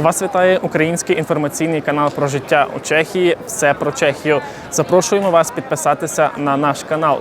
Вас вітає український інформаційний канал про життя у Чехії. Все про Чехію. Запрошуємо вас підписатися на наш канал.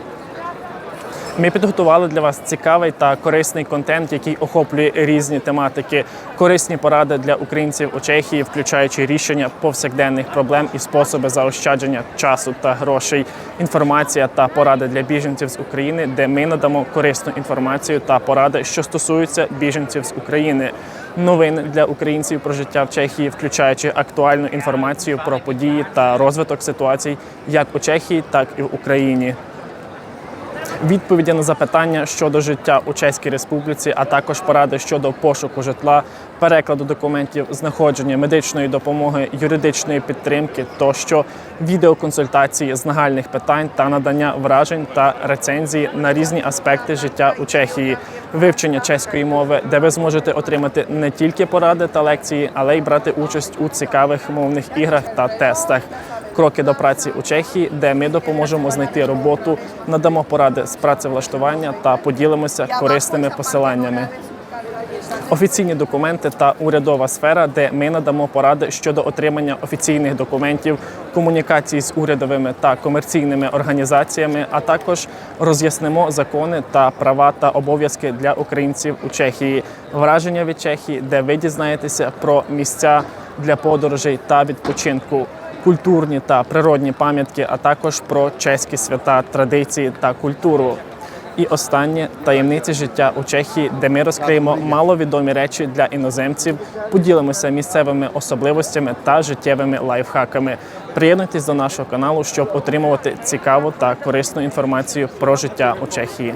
Ми підготували для вас цікавий та корисний контент, який охоплює різні тематики, корисні поради для українців у Чехії, включаючи рішення повсякденних проблем і способи заощадження часу та грошей, інформація та поради для біженців з України, де ми надамо корисну інформацію та поради, що стосуються біженців з України. Новини для українців про життя в Чехії, включаючи актуальну інформацію про події та розвиток ситуацій як у Чехії, так і в Україні відповіді на запитання щодо життя у Чеській Республіці, а також поради щодо пошуку житла, перекладу документів, знаходження медичної допомоги, юридичної підтримки, тощо відеоконсультації з нагальних питань та надання вражень та рецензії на різні аспекти життя у Чехії, вивчення чеської мови, де ви зможете отримати не тільки поради та лекції, але й брати участь у цікавих мовних іграх та тестах кроки до праці у Чехії, де ми допоможемо знайти роботу, надамо поради з працевлаштування та поділимося корисними посиланнями. Офіційні документи та урядова сфера, де ми надамо поради щодо отримання офіційних документів, комунікації з урядовими та комерційними організаціями, а також роз'яснимо закони та права та обов'язки для українців у Чехії, враження від Чехії, де ви дізнаєтеся про місця для подорожей та відпочинку культурні та природні пам'ятки, а також про чеські свята, традиції та культуру. І останнє таємниці життя у Чехії, де ми розкриємо маловідомі речі для іноземців, поділимося місцевими особливостями та життєвими лайфхаками. Приєднуйтесь до нашого каналу, щоб отримувати цікаву та корисну інформацію про життя у Чехії.